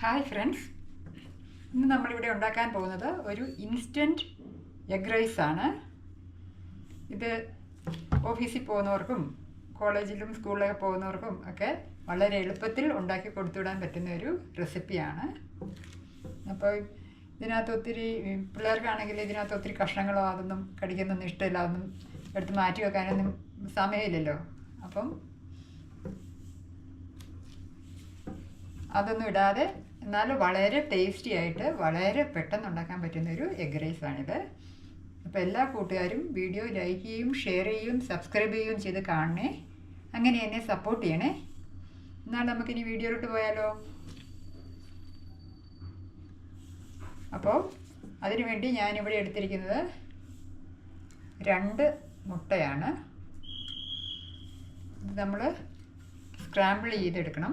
Hi friends ഇന്ന് നമ്മളിവിടെ ഉണ്ടാക്കാൻ പോകുന്നത് ഒരു ഇൻസ്റ്റന്റ് എഗ് റൈസ് ആണ്. ഇത് ഓഫീസിൽ പോകുന്നവർക്കും കോളേജിലും സ്കൂളിലൊക്കെ പോകുന്നവർക്കും ഒക്കെ വളരെ എളുപ്പത്തിൽ ഉണ്ടാക്കി കൊടുത്തുവിടാൻ പറ്റുന്ന ഒരു റെസിപ്പിയാണ് അപ്പോൾ ഇതിനകത്ത് ഒത്തിരി പിള്ളേർക്കാണെങ്കിൽ ഇതിനകത്ത് ഒത്തിരി കഷ്ണങ്ങളോ അതൊന്നും കടിക്കുന്നൊന്നും ഇഷ്ടമില്ല അതൊന്നും എടുത്ത് മാറ്റി വെക്കാനൊന്നും സമയമില്ലല്ലോ. അപ്പം അതൊന്നും ഇടാതെ എന്നാൽ വളരെ ടേസ്റ്റി ആയിട്ട് വളരെ പെട്ടെന്ന് ഉണ്ടാക്കാൻ പറ്റുന്ന ഒരു എഗ് റൈസാണിത് അപ്പോൾ എല്ലാ കൂട്ടുകാരും വീഡിയോ ലൈക്ക് ചെയ്യും ഷെയർ ചെയ്യും സബ്സ്ക്രൈബ് ചെയ്യുകയും ചെയ്ത് കാണണേ. അങ്ങനെ എന്നെ സപ്പോർട്ട് ചെയ്യണേ. എന്നാൽ നമുക്കിനി വീഡിയോയിലോട്ട് പോയാലോ? അപ്പോൾ അതിനുവേണ്ടി ഞാനിവിടെ എടുത്തിരിക്കുന്നത് രണ്ട് മുട്ടയാണ്. നമ്മൾ സ്ക്രാമ്പിൾ ചെയ്തെടുക്കണം.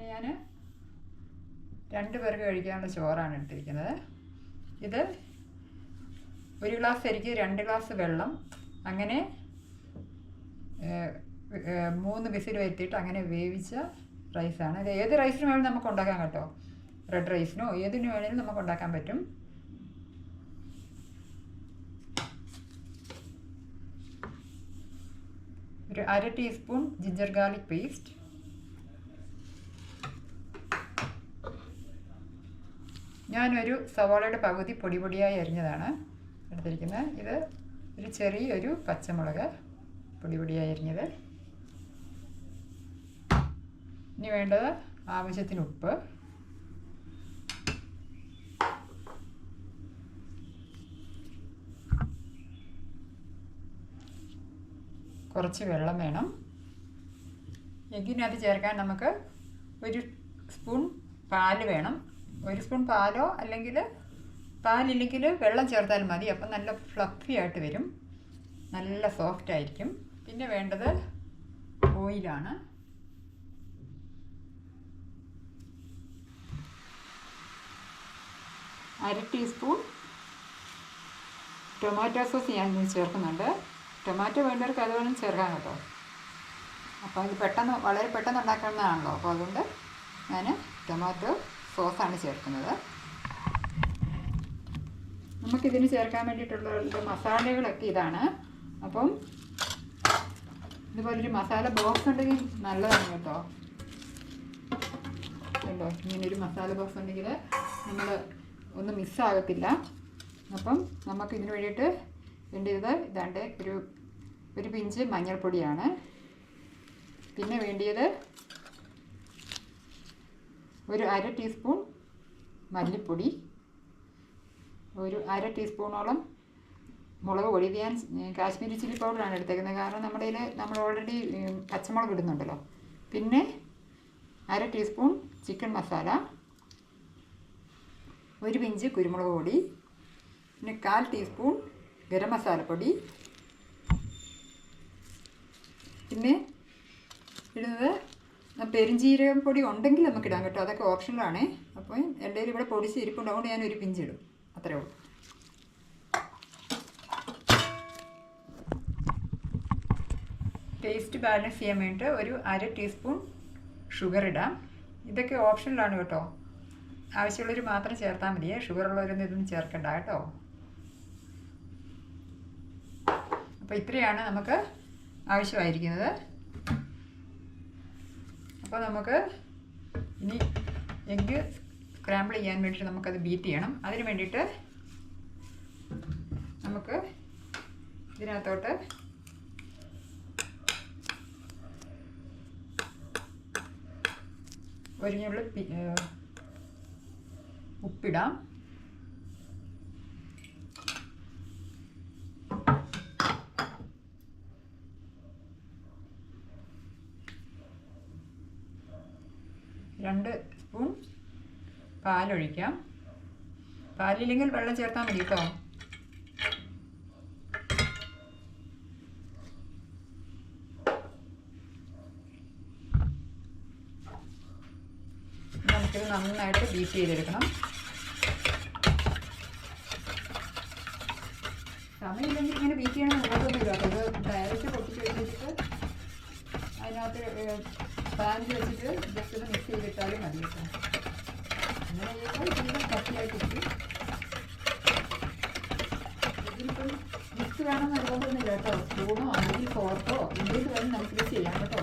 പിന്നെ ഞാൻ രണ്ട് പേർക്ക് കഴിക്കാനുള്ള ചോറാണ് എടുത്തിരിക്കുന്നത്. ഇത് ഒരു ഗ്ലാസ് അരിക്ക് രണ്ട് ഗ്ലാസ് വെള്ളം അങ്ങനെ മൂന്ന് വിസിൽ വരുത്തിയിട്ട് അങ്ങനെ വേവിച്ച റൈസാണ്. ഇത് ഏത് റൈസിന് വേണമെങ്കിലും നമുക്ക് ഉണ്ടാക്കാൻ കേട്ടോ. റെഡ് റൈസിനോ ഏതിനു വേണമെങ്കിലും നമുക്ക് ഉണ്ടാക്കാൻ പറ്റും. ഒരു അര ടീസ്പൂൺ ജിഞ്ചർ ഗാർലിക് പേസ്റ്റ് ഞാനൊരു സവാളയുടെ പകുതി പൊടി പൊടിയായി അരിഞ്ഞതാണ് എടുത്തിരിക്കുന്നത്. ഇത് ഒരു ചെറിയൊരു പച്ചമുളക് പൊടി പൊടിയായി അരിഞ്ഞത്. ഇനി വേണ്ടത് ആവശ്യത്തിന് ഉപ്പ്. കുറച്ച് വെള്ളം വേണം. എഗ്ഗിനകത്ത് ചേർക്കാൻ നമുക്ക് ഒരു സ്പൂൺ പാൽ വേണം. ഒരു സ്പൂൺ പാലോ അല്ലെങ്കിൽ പാലില്ലെങ്കിൽ വെള്ളം ചേർത്താൽ മതി. അപ്പം നല്ല ഫ്ലഫി ആയിട്ട് വരും. നല്ല സോഫ്റ്റ് ആയിരിക്കും. പിന്നെ വേണ്ടത് ഓയിലാണ് അര ടീസ്പൂൺ ടൊമാറ്റോ സോസ് ഞാൻ ചേർക്കുന്നുണ്ട്. ടൊമാറ്റോ വേണ്ടവർക്ക് അത് വേണം ചേർക്കാൻ കേട്ടോ. അപ്പോൾ ഇത് പെട്ടെന്ന് വളരെ പെട്ടെന്ന് ഉണ്ടാക്കുന്നതാണല്ലോ. അപ്പോൾ അതുകൊണ്ട് ഞാൻ ടൊമാറ്റോ സോസാണ് ചേർക്കുന്നത്. നമുക്കിതിന് ചേർക്കാൻ വേണ്ടിയിട്ടുള്ള മസാലകളൊക്കെ ഇതാണ്. അപ്പം ഇതുപോലൊരു മസാല ബോക്സ് ഉണ്ടെങ്കിൽ നല്ലതാണ് കേട്ടോ. കണ്ടോ? ഇങ്ങനൊരു മസാല ബോക്സ് ഉണ്ടെങ്കിൽ നമ്മൾ ഒന്നും മിസ്സാകത്തില്ല അപ്പം നമുക്ക് ഇതിന് വേണ്ടിയിട്ട് വേണ്ടിയത് ഇതാണ്ട് ഒരു ഒരു പിഞ്ച് മഞ്ഞൾപ്പൊടിയാണ്. പിന്നെ വേണ്ടിയത് ഒരു അര ടീസ്പൂൺ മല്ലിപ്പൊടി ഒരു അര ടീസ്പൂണോളം മുളക് പൊടി. ഇത് ഞാൻ കാശ്മീരി ചില്ലി പൗഡറാണ് എടുത്തേക്കുന്നത്. കാരണം നമ്മുടെ ഇതിൽ നമ്മൾ ഓൾറെഡി പച്ചമുളക് ഇടുന്നുണ്ടല്ലോ. പിന്നെ അര ടീസ്പൂൺ ചിക്കൻ മസാല ഒരു പിഞ്ച് കുരുമുളക് പൊടി പിന്നെ കാൽ ടീസ്പൂൺ ഗരം മസാലപ്പൊടി പിന്നെ ഇടുന്നത് പെരിഞ്ചീരകം പൊടി ഉണ്ടെങ്കിൽ നമുക്ക് ഇടാൻ കേട്ടോ. അതൊക്കെ ഓപ്ഷനിലാണേ അപ്പോൾ എന്റെ ഇവിടെ പൊടിച്ച് ഇരിപ്പുണ്ട്. അതുകൊണ്ട് ഞാൻ ഒരു പിഞ്ച് ഇടും. അത്രേ ഉള്ളൂ. ടേസ്റ്റ് ബാലൻസ് ചെയ്യാൻ വേണ്ടിയിട്ട് ഒരു അര ടീസ്പൂൺ ഷുഗർ ഇടാം. ഇതൊക്കെ ഓപ്ഷനിലാണ് കേട്ടോ. ആവശ്യമുള്ളവർ മാത്രം ചേർത്താൽ മതിയേ. ഷുഗർ ഉള്ളവരൊന്നും ഇതൊന്നും ചേർക്കണ്ട കേട്ടോ. അപ്പോൾ ഇത്രയാണ് നമുക്ക് ആവശ്യമായിരിക്കുന്നത്. അപ്പോൾ നമുക്ക് ഇനി എഗ്ഗ് സ്ക്രാമ്പിൾ ചെയ്യാൻ വേണ്ടിയിട്ട് നമുക്കത് ബീറ്റ് ചെയ്യണം. അതിന് വേണ്ടിയിട്ട് നമുക്ക് ഇതിനകത്തോട്ട് ഒരു ഉപ്പിടാം. രണ്ട് സ്പൂൺ പാലൊഴിക്കാം. പാലില്ലെങ്കിൽ വെള്ളം ചേർത്താൽ മതി കേട്ടോ നമുക്കിത് നന്നായിട്ട് ബീറ്റ് ചെയ്തെടുക്കണം. സമയമില്ലെങ്കിൽ ഇങ്ങനെ ബീറ്റ് ചെയ്യണം നിർബന്ധമൊന്നുമില്ല ഇല്ല ഇത് ഡയറക്റ്റ് പൊട്ടിച്ച് കഴിഞ്ഞിട്ട് അതിനകത്ത് പാനിൽ വെച്ചിട്ട് ജസ്റ്റ് ഒന്ന് മിക്സ് ചെയ്തിട്ടാലും മതി കേട്ടോ. അങ്ങനെ ചെയ്യുമ്പോൾ ഇതിന് കട്ടിയായിട്ടിരിക്കും. ഇതിലിപ്പം മിക്സ് വേണം നിർബന്ധമൊന്നുമില്ല കേട്ടോ. സ്പൂണോ അല്ലെങ്കിൽ ഫോർക്കോ എന്തെങ്കിലും വേണം നമുക്ക് ഇത് ചെയ്യാം കേട്ടോ.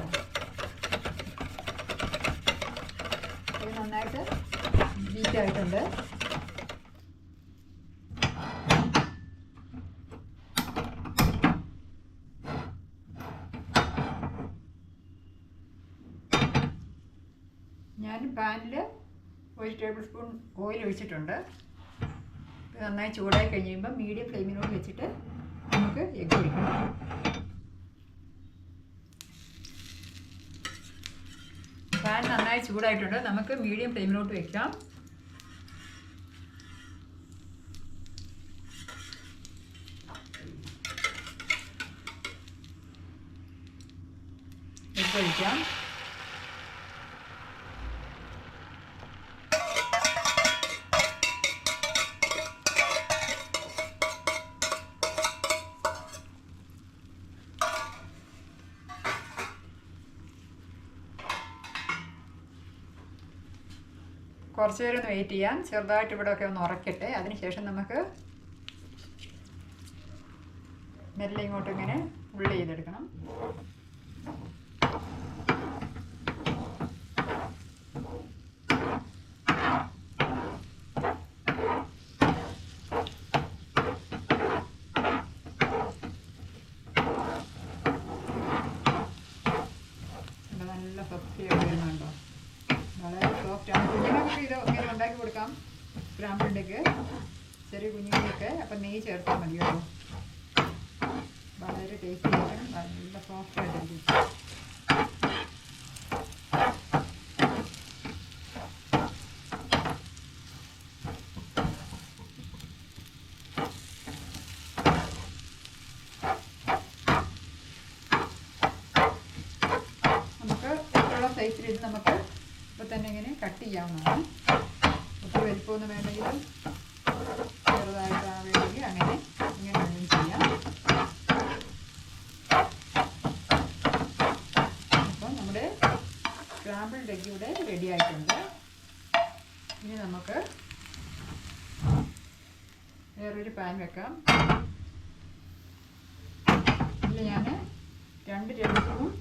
നന്നായിട്ട് ബീറ്റ് ഞാൻ പാനിൽ ഒരു ടേബിൾ സ്പൂൺ ഓയിൽ ഒഴിച്ചിട്ടുണ്ട്. ഇത് നന്നായി ചൂടായി കഴിയുമ്പോൾ മീഡിയം ഫ്ലെയിമിനോട് വെച്ചിട്ട് നമുക്ക് എഗ് ഒഴിക്കണം പാൻ നന്നായി ചൂടായിട്ടുണ്ട്. നമുക്ക് മീഡിയം ഫ്ലെയിമിലോട്ട് വെക്കാം എഗ്ഗ് ഒഴിക്കാം കുറച്ച് നേരം ഒന്ന് വെയിറ്റ് ചെയ്യാം. ചെറുതായിട്ട് ഇവിടെ ഒക്കെ ഒന്ന് ഉറക്കട്ടെ. അതിനുശേഷം നമുക്ക് മെല്ലെ ഇങ്ങോട്ട് ഇങ്ങനെ ഉള്ളി ചെയ്തെടുക്കണം ഇത് നല്ല സത്യം വരുന്നുണ്ടോ വളരെ സോഫ്റ്റ് ആണ് കുഞ്ഞുങ്ങൾക്ക് ഇത് ഇങ്ങനെ ഉണ്ടാക്കി കൊടുക്കാം സ്ക്രാമ്പിളിന്റെക്ക് ചെറിയ കുഞ്ഞുങ്ങളൊക്കെ അപ്പം നെയ്യ് ചേർത്താൽ മതി കേട്ടോ. വളരെ ടേസ്റ്റി ആയിട്ടും നല്ല സോഫ്റ്റ് ആയിട്ടിരിക്കും നമുക്ക് ഇഷ്ടമുള്ള ഇത് നമുക്ക് ഇപ്പോൾ തന്നെ ഇങ്ങനെ കട്ട് ചെയ്യാവുന്നതാണ്. ഒത്തിരി വലിപ്പമൊന്നും വേണ്ടെങ്കിൽ ചെറുതായിട്ടാണ് വേണമെങ്കിൽ അങ്ങനെ ഇങ്ങനെ ഒന്നും ചെയ്യാം. അപ്പം നമ്മുടെ സ്ക്രാമ്പിൾ ഡെഗ് ഇവിടെ റെഡി ആയിട്ടുണ്ട്. ഇനി നമുക്ക് വേറൊരു പാൻ വെക്കാം. ഇതിൽ ഞാൻ രണ്ട് ടേബിൾ സ്പൂൺ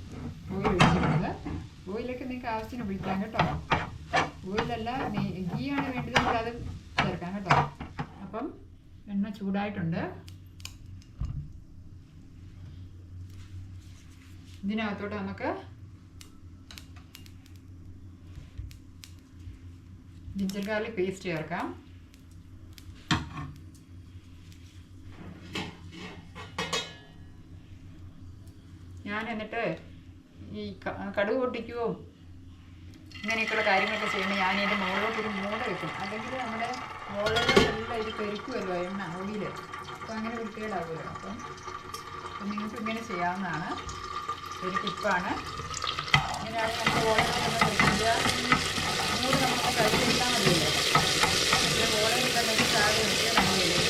ഓയിൽ ഒഴിച്ചിട്ടുണ്ട് ഓയിലൊക്കെ നിങ്ങൾക്ക് ആവശ്യത്തിന് ഒഴിക്കാം കേട്ടോ. ഓയിലല്ല ആണ് വേണ്ടതെങ്കിൽ അത് ചേർക്കാം കേട്ടോ. അപ്പം എണ്ണ ചൂടായിട്ടുണ്ട്. ഇതിനകത്തോട്ട് നമുക്ക് ജിഞ്ചർ ഗാർലിക് പേസ്റ്റ് ചേർക്കാം. ഞാൻ എന്നിട്ട് ഈ കടുക് പൊട്ടിക്കുകയോ ഇങ്ങനെയൊക്കെയുള്ള കാര്യങ്ങളൊക്കെ ചെയ്യുമ്പോൾ ഞാൻ ഇതിന്റെ മുകളിലോട്ട് ഒരു മൂട വെക്കും അല്ലെങ്കിൽ നമ്മുടെ മുകളിലെല്ലാം ഇത് പെരുക്കുമല്ലോ എണ്ണ ഓയിൽ അപ്പം അങ്ങനെ വൃത്തികേടാവുമല്ലോ അപ്പം അപ്പം നിങ്ങൾക്ക് ഇങ്ങനെ ചെയ്യാവുന്നതാണ്. ഒരു ടിപ്പാണ് ഇങ്ങനെയാണ് നമ്മുടെ നമ്മൾ കഴിക്കുക മൂട് നമുക്ക് കഴിച്ചെടുത്താൽ മതിയല്ലോ പിന്നെ ഓളയിലൊക്കെ വെച്ച് താഴെ വെച്ചാൽ മതിയല്ലോ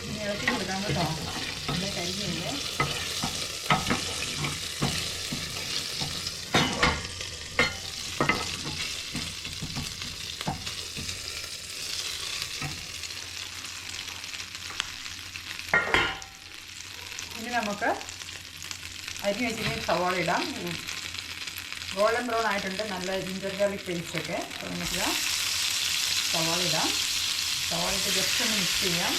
ഇനി ഇളക്കി കൊടുക്കാം കേട്ടോ നല്ല കരിഞ്ഞില്ലേ ഇനി നമുക്ക് അരി വെച്ചിട്ട് സവാള ഇടാം. ഗോൾഡൻ ബ്രൗൺ ആയിട്ടുണ്ട്. നല്ല ജിഞ്ചർ ഗാർലിക് പേസ്റ്റ് ഒക്കെ. അപ്പോൾ നമുക്ക് സവാള ഇടാം. സവാള ഇട്ട് ജസ്റ്റ് ഒന്ന് മിക്സ് ചെയ്യാം.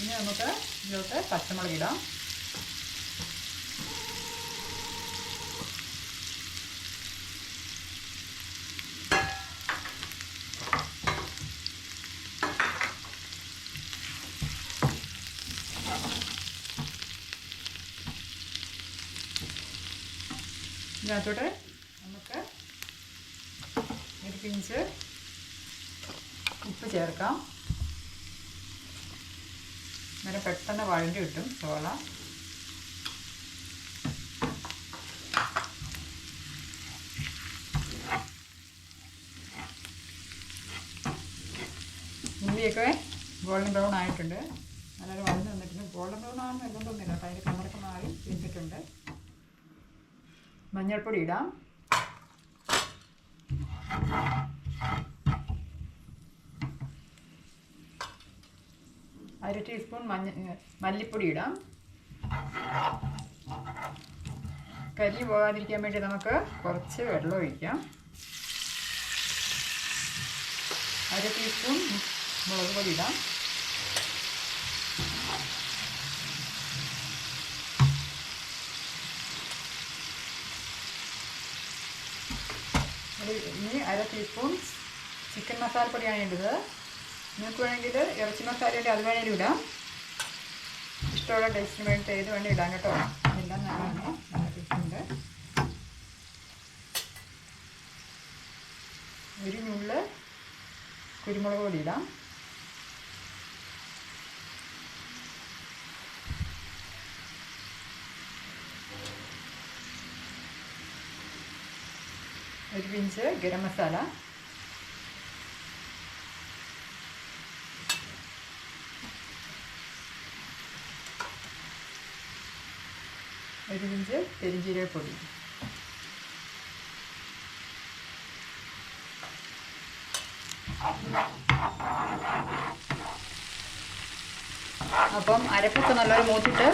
ഇനി നമുക്ക് ഇതിലോട്ട് പച്ചമുളക് ഇടാം. ഇതിനകത്തോട്ട് നമുക്ക് ഒരു പിഞ്ച് ഉപ്പ് ചേർക്കാം. അങ്ങനെ പെട്ടെന്ന് വഴണ്ടി കിട്ടും ചോള ഉള്ളിയൊക്കെ ഗോൾഡൻ ബ്രൗൺ ആയിട്ടുണ്ട്. നല്ലൊരു വഴന്ന് വന്നിട്ടുണ്ട്. ഗോൾഡൻ ബ്രൗൺ ആണെന്ന് നിർബന്ധമൊന്നുമില്ല കേട്ടോ അതിന്റെ കളറൊക്കെ മാറി വെച്ചിട്ടുണ്ട്. മഞ്ഞൾപ്പൊടി ഇടാം. അര ടീസ്പൂൺ മഞ്ഞ മല്ലിപ്പൊടി ഇടാം. കരി പോകാതിരിക്കാൻ വേണ്ടി നമുക്ക് കുറച്ച് വെള്ളം ഒഴിക്കാം. അര ടീസ്പൂൺ മുളക് പൊടി ഇടാം. ഇനി അര ടീസ്പൂൺ ചിക്കൻ മസാലപ്പൊടിയാണ് ഇടുന്നത് നിങ്ങൾക്ക് വേണമെങ്കിൽ ഇറച്ചി മസാലയുടെ അത് വേണമെങ്കിലും ഇടാം. ഇഷ്ടമുള്ള ടേസ്റ്റിന് വേണ്ടി ഏത് വേണ്ടി ഇടാം കേട്ടോ. എല്ലാം നല്ലതാണ് നല്ല ടേസ്റ്റുണ്ട് ഒരു നുള്ള് കുരുമുളക് പൊടി ഇടാം. ഒരു പിഞ്ച് ഗരം മസാല ഒരു പിഞ്ച് പെരിഞ്ജീരകപ്പൊടി അപ്പം അരപ്പൊക്കെ നല്ലോണം മൂത്തിട്ട്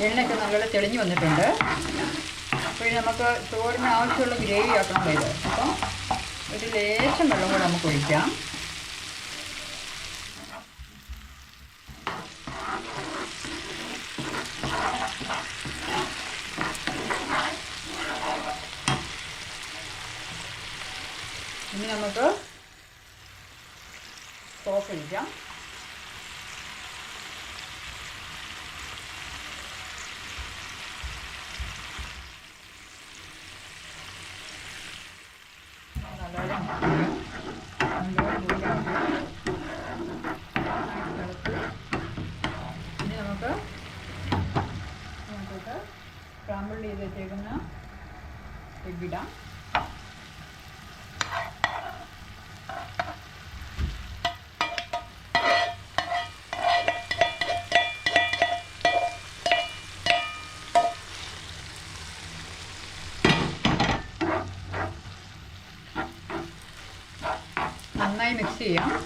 എണ്ണയൊക്കെ നല്ലോണം തെളിഞ്ഞു വന്നിട്ടുണ്ട്. അപ്പോൾ നമുക്ക് ചോറിന് ആവശ്യമുള്ള ഗ്രേവി ആക്കണം ഇത്. അപ്പം ഒരു ലേശം വെള്ളം കൂടെ നമുക്ക് ഒഴിക്കാം. ഇനി നമുക്ക് സോസ് ഒഴിക്കാം നല്ലപോലെ നല്ലപോലെ മൂടിയാക്കി ഇനി നമുക്ക് നമുക്കൊക്കെ സ്ക്രാമ്പിൾ ചെയ്ത് വെച്ചേക്കുന്ന എഗ് ഇടാം. നന്നായി മിക്സ് ചെയ്യാം.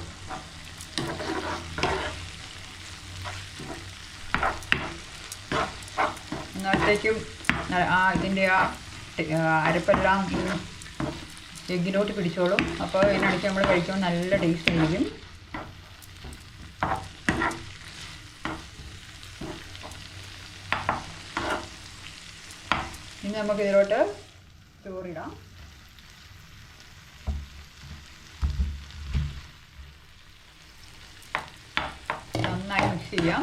അരപ്പെല്ലാം എഗ്ഗിലോട്ട് പിടിച്ചോളും. അപ്പോൾ ഇതിനിടയ്ക്ക് നമ്മൾ കഴിക്കുമ്പോൾ നല്ല ടേസ്റ്റ് ആയിരിക്കും. ഇനി നമുക്ക് ഇതിലോട്ട് ചോറിടാം. നന്നായി മിക്സ് ചെയ്യാം.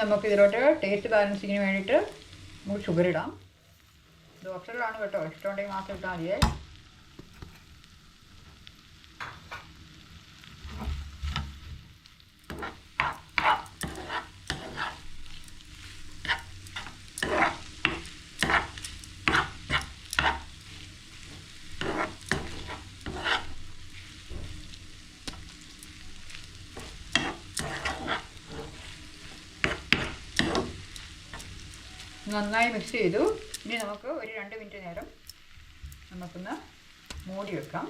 നമുക്ക് ഇതിലോട്ട് ടേസ്റ്റ് ബാലൻസിങ്ങിന് വേണ്ടിയിട്ട് നമുക്ക് ഷുഗർ ഇടാം. ഇത് ഓപ്ഷനിലാണ് കേട്ടോ. ഇഷ്ടമുണ്ടെങ്കിൽ മാത്രം ഇട്ടാൽ മതിയേ. നന്നായി മിക്സ് ചെയ്തു. ഇനി നമുക്ക് ഒരു രണ്ട് മിനിറ്റ് നേരം നമുക്കൊന്ന് മൂടി വെക്കാം.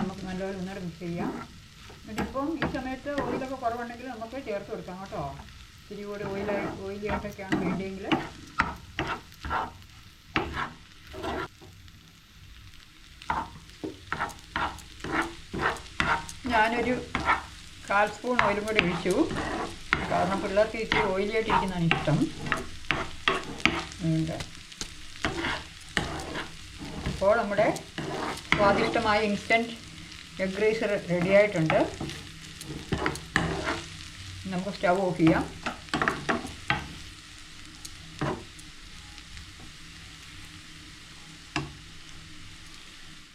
നമുക്ക് നല്ലപോലെ ഒന്നുകൂടെ മിക്സ് ചെയ്യാം. എന്നിട്ടിപ്പം ഈ സമയത്ത് ഓയിലൊക്കെ കുറവുണ്ടെങ്കിൽ നമുക്ക് ചേർത്ത് കൊടുക്കാം കേട്ടോ. ഇത്തിരി കൂടി ഓയിലായി ഓയിലി ആയിട്ടൊക്കെയാണ് വേണ്ടിയെങ്കിൽ. ഞാനൊരു കാൽ സ്പൂൺ ഓയിലും കൂടി ഒഴിച്ചു. കാരണം പിള്ളേർക്ക് ഇച്ചിരി ഓയിലി ആയിട്ടിരിക്കുന്നതാണ് ഇഷ്ടം. അപ്പോൾ നമ്മുടെ സ്വാദിഷ്ടമായ ഇൻസ്റ്റന്റ് എഗ് റൈസ് റെഡി ആയിട്ടുണ്ട്. നമുക്ക് സ്റ്റവ് ഓഫ് ചെയ്യാം.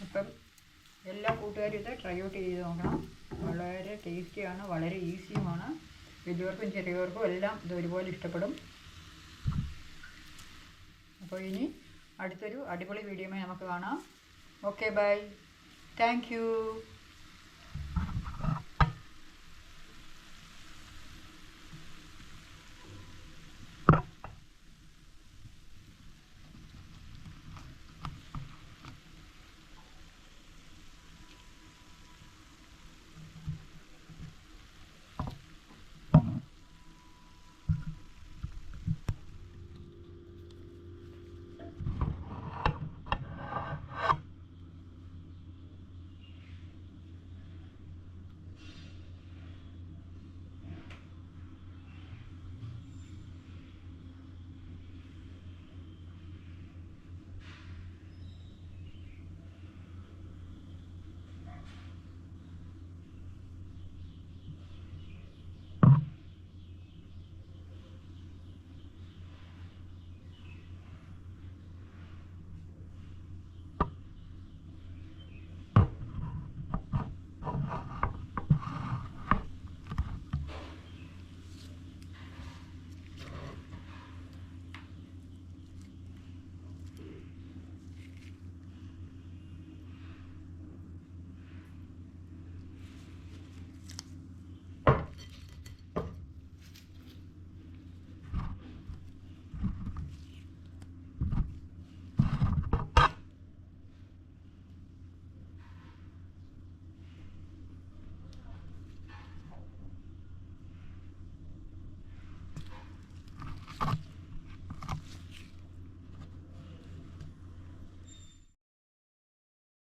അപ്പം എല്ലാ കൂട്ടുകാരും ഇത് ട്രൈ ഔട്ട് ചെയ്ത് നോക്കണം. വളരെ ടേസ്റ്റിയാണ് വളരെ ഈസിയുമാണ് വലിയവർക്കും ചെറിയവർക്കും എല്ലാം ഇത് ഒരുപോലെ ഇഷ്ടപ്പെടും. അപ്പോൾ ഇനി അടുത്തൊരു അടിപൊളി വീഡിയോമായി നമുക്ക് കാണാം. Okay bye thank